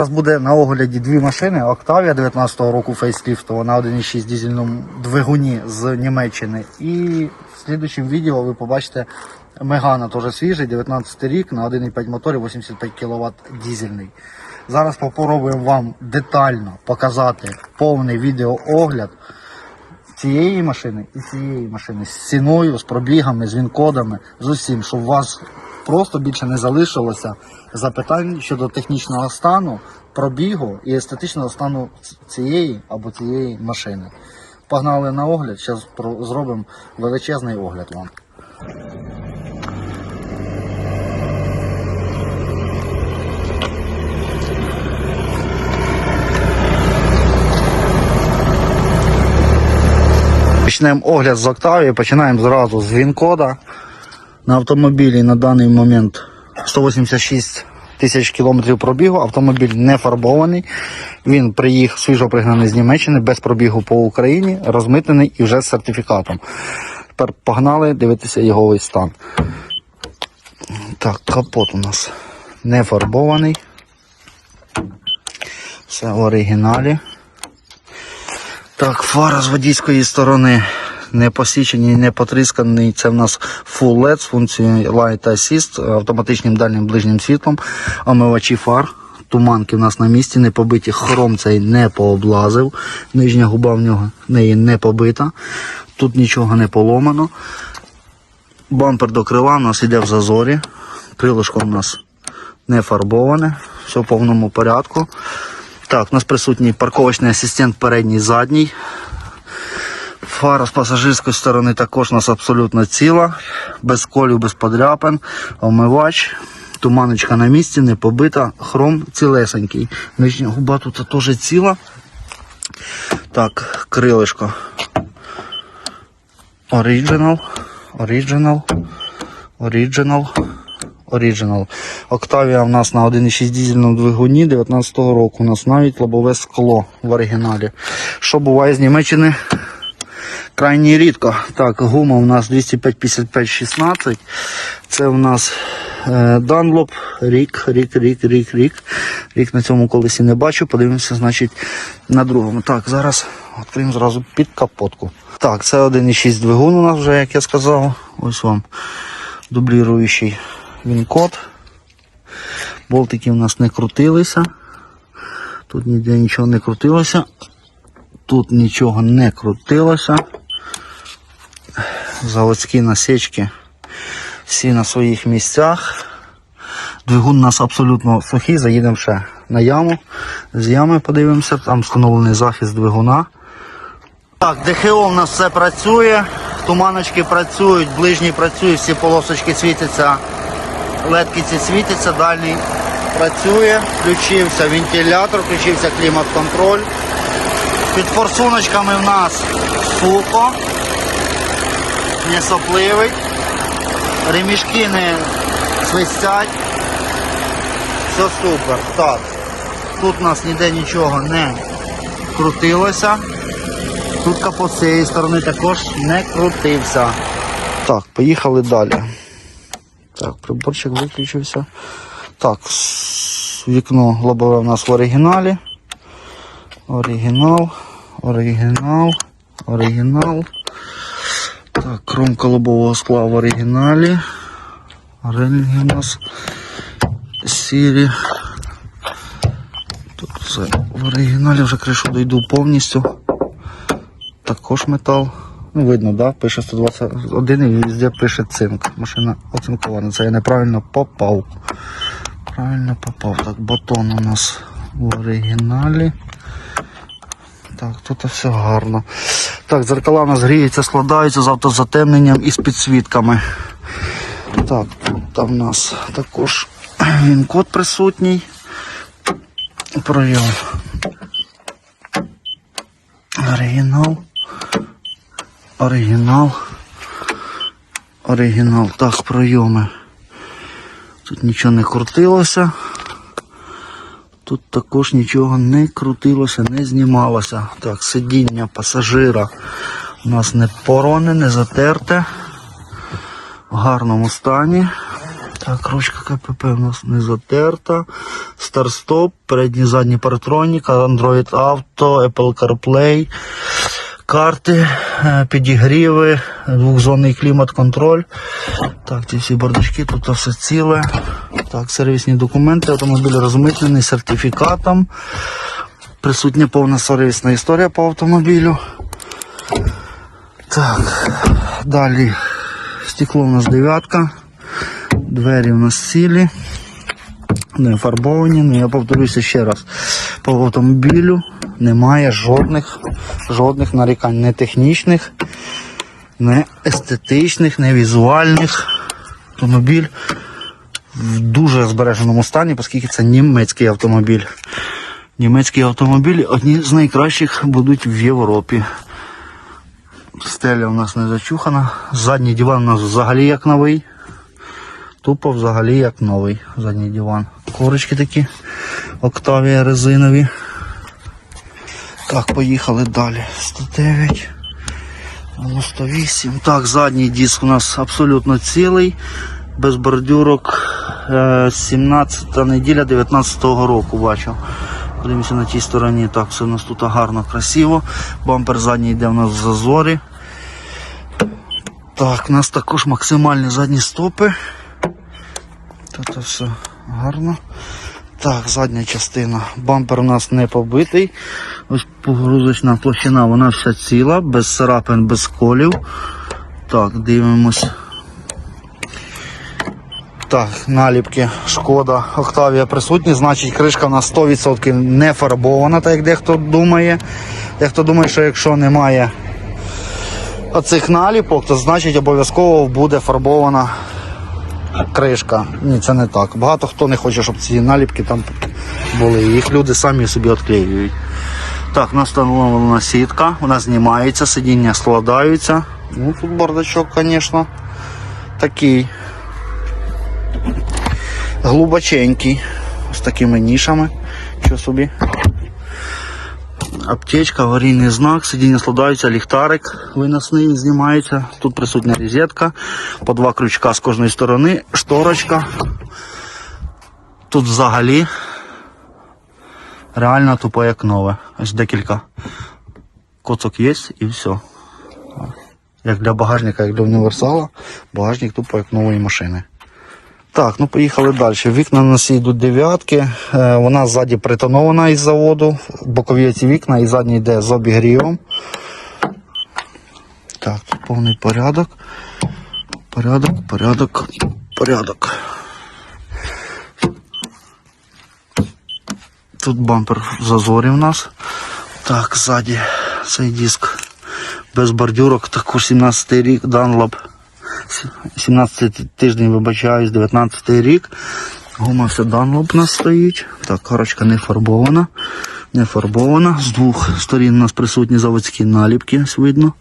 Зараз буде на огляді дві машини. Octavia 19-го року фейсліфтова на 1.6 дизельному двигуні з Німеччини. І в слідчому відео ви побачите Мегана, теж свіжий, 19 рік на 1.5 моторі, 85 кВт дизельний. Зараз попробуємо вам детально показати повний відеоогляд цієї машини і цієї машини з ціною, з пробігами, з він-кодами, з усім, щоб у вас просто більше не залишилося запитань щодо технічного стану, пробігу і естетичного стану цієї або цієї машини. Погнали на огляд, зараз зробимо величезний огляд вам. Почнемо огляд з Октавії, починаємо зразу з він-кода. На автомобілі на даний момент 186 тисяч кілометрів пробігу. Автомобіль не фарбований. Він приїхав свіжо пригнаний з Німеччини без пробігу по Україні, розмитнений і вже з сертифікатом. Тепер погнали дивитися його стан. Так, капот у нас не фарбований. Все в оригіналі. Так, фара з водійської сторони не посічений, не потрісканий. Це в нас Full LED з функцією Light Assist, автоматичним дальнім ближнім світлом, омивачі фар. Туманки в нас на місці, не побиті, хром цей не пооблазив. Нижня губа в нього неї не побита. Тут нічого не поломано. Бампер до крила у нас йде в зазорі. Крилишко у нас не фарбоване, все в повному порядку. Так, у нас присутній парковочний асистент передній задній. Фара з пасажирської сторони також у нас абсолютно ціла, без колів, без подряпин, омивач, туманочка на місці, не побита, хром цілесенький. Нижня губа тут теж ціла. Так, крилишко. Оригінал, оригінал, оригінал, оригінал. Октавія в нас на 1,6 дизельному двигуні 19 року. У нас навіть лобове скло в оригіналі. Що буває з Німеччини? Крайні рідко. Так, гума у нас 205-55-16. Це у нас е, Dunlop. Рік, рік, рік, рік, рік. Рік на цьому колесі не бачу. Подивимося, значить, на другому. Так, зараз відкриємо зразу під капотку. Так, це 1,6 двигун у нас вже, як я сказав. Ось вам дубліруючий він-код. Болтики у нас не крутилися. Тут ніде нічого не крутилося. Тут нічого не крутилося. Заводські насічки всі на своїх місцях. Двигун у нас абсолютно сухий, заїдемо ще на яму. З ями подивимося, там встановлений захист двигуна. Так, ДХО у нас все працює, туманочки працюють, ближні працюють, всі полосочки світяться, ледки ці світяться, дальній працює, включився вентилятор, включився клімат-контроль. Під форсуночками в нас сухо, не сопливий, ремішки не свистять. Все супер. Так. Тут у нас ніде нічого не крутилося. Тут капот з цієї сторони також не крутився. Так, поїхали далі. Так, приборчик виключився. Так, вікно лобове у нас в оригіналі. Оригінал, оригінал, оригінал. Так, кромка лобового скла в оригіналі. Рельги у нас сірі. Тут все в оригіналі вже кришу дойду повністю. Також метал. Ну, видно, да? Пише 121 і везде пише цинк. Машина оцинкована. Це я неправильно попав. Правильно попав. Так, батон у нас в оригіналі. Так, тут все гарно. Так, зеркала у нас гріються, складаються з автозатемненням і з підсвітками. Так, там у нас також він код присутній. Пройом. Оригінал. Оригінал. Оригінал. Так, пройоми. Тут нічого не крутилося. Тут також нічого не крутилося, не знімалося. Так, сидіння пасажира у нас не пороне, не затерте. В гарному стані. Так, ручка КПП у нас не затерта. старт-стоп, передній задній паратронік, Android Auto, Apple CarPlay, карти, е, підігріви, двохзонний клімат-контроль. Так, ці всі бардачки, тут все ціле. Так, сервісні документи, автомобіль розмитнений сертифікатом. Присутня повна сервісна історія по автомобілю. Так, далі стекло у нас дев'ятка, двері у нас цілі, не фарбовані. Ну, я повторюся ще раз. По автомобілю немає жодних, жодних нарікань, не технічних, не естетичних, не візуальних. Автомобіль в дуже збереженому стані, оскільки це німецький автомобіль. Німецькі автомобілі одні з найкращих будуть в Європі. Стеля у нас не зачухана. Задній диван у нас взагалі як новий. Тупо взагалі як новий задній диван. Корочки такі Октавія резинові. Так, поїхали далі. 109. 98. Так, задній диск у нас абсолютно цілий. Без бордюрок. Е, 17 неділя 19-го року бачу. Подивимося на тій стороні. Так, все у нас тут гарно, красиво. Бампер задній йде у нас в зазорі. Так, у нас також максимальні задні стопи. Тут все гарно. Так, задня частина. Бампер у нас не побитий. Ось погрузочна площина, вона вся ціла, без царапин, без колів. Так, дивимось. Так, наліпки, шкода, Октавія присутні, значить кришка у нас 100% не фарбована, так як дехто думає. Дехто думає, що якщо немає оцих наліпок, то значить обов'язково буде фарбована кришка. Ні, це не так. Багато хто не хоче, щоб ці наліпки там були. Їх люди самі собі відклеюють. Так, встановлена сітка, вона знімається, сидіння складаються. Ну, тут бардачок, звісно, такий глибоченький, з такими нішами. Що собі? Аптечка, аварійний знак, сидіння складаються, ліхтарик виносний знімається. Тут присутня розетка, по два крючка з кожної сторони, шторочка. Тут взагалі реально тупо як нове. Ось декілька коцок є і все. Як для багажника, як для універсала, багажник тупо як нової машини. Так, ну поїхали далі. Вікна у нас йдуть дев'ятки. Е, Вона ззаді притонована із заводу. Бокові ці вікна і задній йде з обігрівом. Так, тут повний порядок. Порядок, порядок, порядок. Тут бампер в зазорі в нас. Так, ззаді цей диск без бордюрок, також 17 рік, Dunlop. 17 тиждень вибачаюсь, 19 рік. Гума все Dunlop у нас стоїть. Так, карочка не фарбована. Не фарбована. З двох сторін у нас присутні заводські наліпки, видно.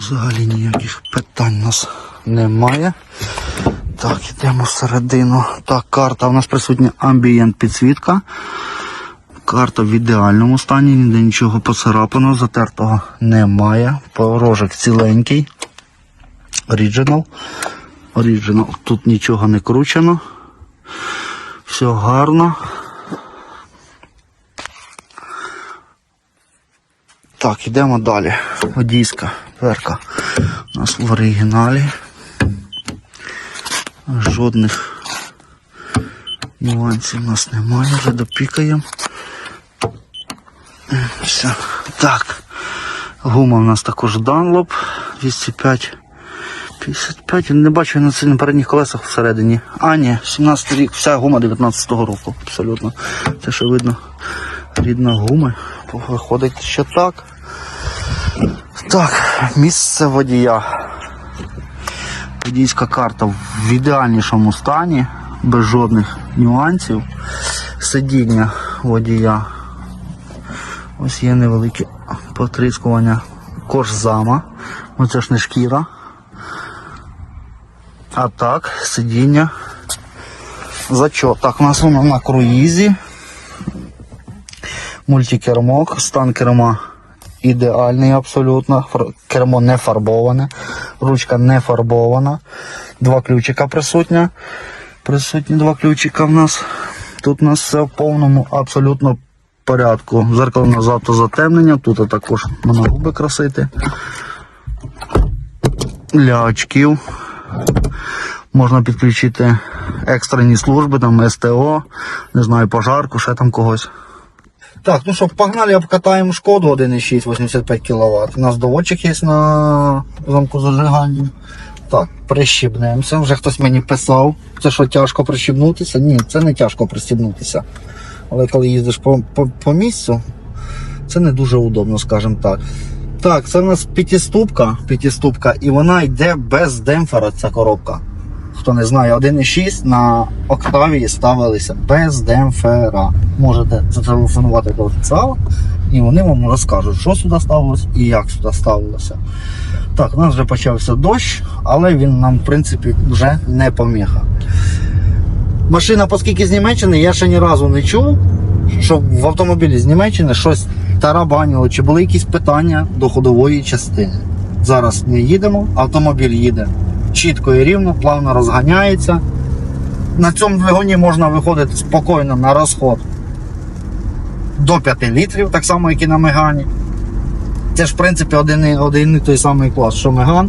Взагалі ніяких питань у нас немає. Так, йдемо всередину. Так, карта. У нас присутня амбієнт підсвітка. Карта в ідеальному стані, ніде нічого поцарапаного, затертого немає. Порожок ціленький. Оріджинал. Оріджинал. Тут нічого не кручено. Все гарно. Так, йдемо далі. Водійська дверка у нас в оригіналі. Жодних нюансів у нас немає, вже допікаємо. Все. Так. Гума у нас також Dunlop 205. 55, не бачу на цих передніх колесах всередині. А, ні, 17 рік, вся гума 19-го року, абсолютно. Це що видно, рідна гума. Виходить ще так. Так, місце водія. Водійська карта в ідеальнішому стані, без жодних нюансів. Сидіння водія. Ось є невелике потріскування кожзама. Ну це ж не шкіра. А так, сидіння. Зачот. Так, у нас воно на круїзі. Мультикермок, стан керма ідеальний абсолютно. Кермо не фарбоване, ручка не фарбована. Два ключика присутня. Присутні два ключика в нас. Тут у нас все в повному абсолютно порядку. Зеркало назад то затемнення, тут також можна губи красити. Для очків. Можна підключити екстрені служби, там СТО, не знаю, пожарку, ще там когось. Так, ну що, погнали, обкатаємо шкоду 1,6 85 кВт. У нас доводчик є на замку зажигання. Так, прищібнемося. Вже хтось мені писав, це що тяжко прищібнутися? Ні, це не тяжко пристібнутися. Але коли їздиш по, по, по місцю, це не дуже удобно, скажімо так. Так, це в нас п'ятиступка, п'ятиступка, і вона йде без демпфера, ця коробка. Хто не знає, 1,6 на октаві ставилися без демпфера. Можете зателефонувати до офіціала, і вони вам розкажуть, що сюди ставилось і як сюди ставилося. Так, у нас вже почався дощ, але він нам, в принципі, вже не поміха. Машина, оскільки з Німеччини, я ще ні разу не чув, щоб в автомобілі з Німеччини щось тарабанило, чи були якісь питання до ходової частини. Зараз ми їдемо, автомобіль їде чітко і рівно, плавно розганяється. На цьому двигуні можна виходити спокійно на розход до 5 літрів, так само, як і на Мегані. Це ж, в принципі, один, один і той самий клас, що Меган,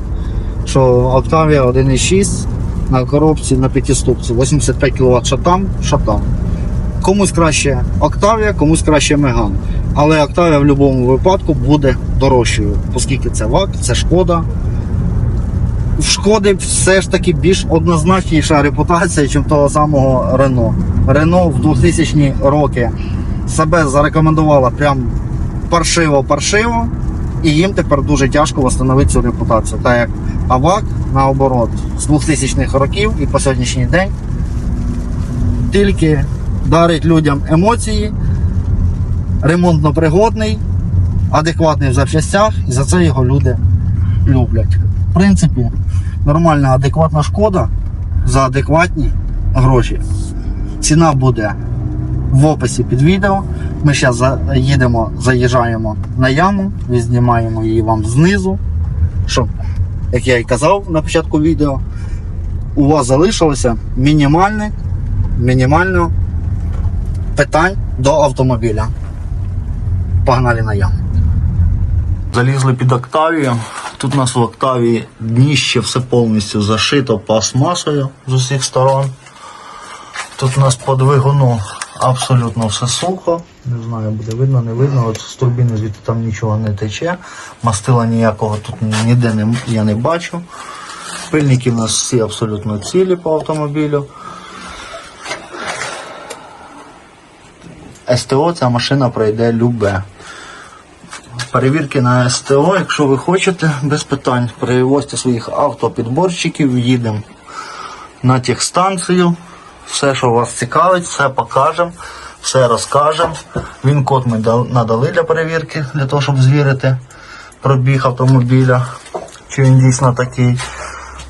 що Octavia 1.6 на коробці на п'ятиступці, 85 кВт що там, що там. Комусь краще Octavia, комусь краще Megane. Але Octavia в будь-якому випадку буде дорожчою, оскільки це ВАК, це шкода. В шкоди все ж таки більш однозначніша репутація, ніж того самого Рено. Рено в 2000-ні роки себе зарекомендувала прям паршиво-паршиво, і їм тепер дуже тяжко встановити цю репутацію. Так як АВАК, наоборот, з 2000-х років і по сьогоднішній день тільки дарить людям емоції, ремонтно пригодний, адекватний в запчастях, і за це його люди люблять. В принципі, нормальна адекватна шкода за адекватні гроші. Ціна буде в описі під відео. Ми зараз їдемо, заїжджаємо на яму, відзнімаємо її вам знизу, щоб, як я і казав на початку відео, у вас залишилося мінімальне, мінімально питань до автомобіля. Погнали на яму. Залізли під Октавію. Тут у нас в Октавії дніще все повністю зашито пластмасою з усіх сторон. Тут у нас по двигуну абсолютно все сухо. Не знаю, буде видно, не видно. От з турбіни звідти там нічого не тече. Мастила ніякого тут ніде не, я не бачу. Пильники у нас всі абсолютно цілі по автомобілю. СТО ця машина пройде любе. Перевірки на СТО, якщо ви хочете, без питань, привозьте своїх автопідборщиків, їдемо на техстанцію. Все, що вас цікавить, все покажемо, все розкажемо. Він код ми надали для перевірки, для того, щоб звірити пробіг автомобіля, чи він дійсно такий.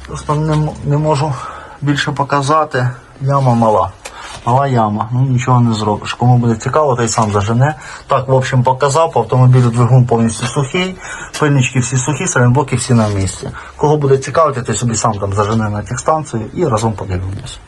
Просто не, не можу більше показати. Яма мала. Мала яма, ну нічого не зробиш. Кому буде цікаво, той сам зажене. Так, в общем, показав, по автомобілю двигун повністю сухий, пильнички всі сухі, сайлентблоки всі на місці. Кого буде цікавити, той собі сам там зажене на техстанцію і разом подивимось.